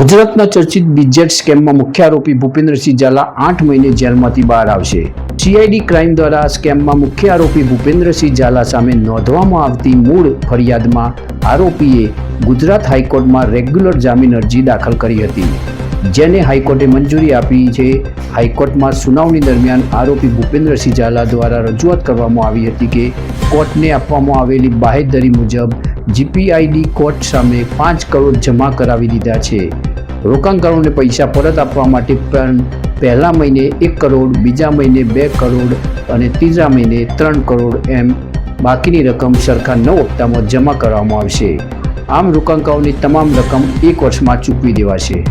ગુજરાતના ચર્ચિત બીજેટ સ્કેમમાં મુખ્ય આરોપી ભૂપેન્દ્રસિંહ ઝાલા આઠ મહિને જેલમાંથી બહાર આવશે. સીઆઈડી ક્રાઇમ દ્વારા સ્કેમમાં મુખ્ય આરોપી ભૂપેન્દ્રસિંહ ઝાલા સામે નોંધવામાં આવતી મૂળ ફરિયાદમાં આરોપીએ ગુજરાત હાઈકોર્ટમાં રેગ્યુલર જામીન અરજી દાખલ કરી હતી, જેને હાઈકોર્ટે મંજૂરી આપી છે. હાઈકોર્ટમાં સુનાવણી દરમિયાન આરોપી ભૂપેન્દ્રસિંહ ઝાલા દ્વારા રજૂઆત કરવામાં આવી હતી કે કોર્ટને આપવામાં આવેલી બાહેધરી મુજબ જીપીઆઈડી કોર્ટ સામે પાંચ કરોડ જમા કરાવી દીધા છે. રોકાણકારોને પૈસા પરત આપવા માટે પણ પહેલા મહિને એક કરોડ, બીજા મહિને બે કરોડ અને ત્રીજા મહિને ત્રણ કરોડ એમ બાકીની રકમ સરખા નવ હપ્તામાં જમા કરવામાં આવશે. આમ રોકાણકારોની તમામ રકમ એક વર્ષમાં ચૂકવી દેવાશે.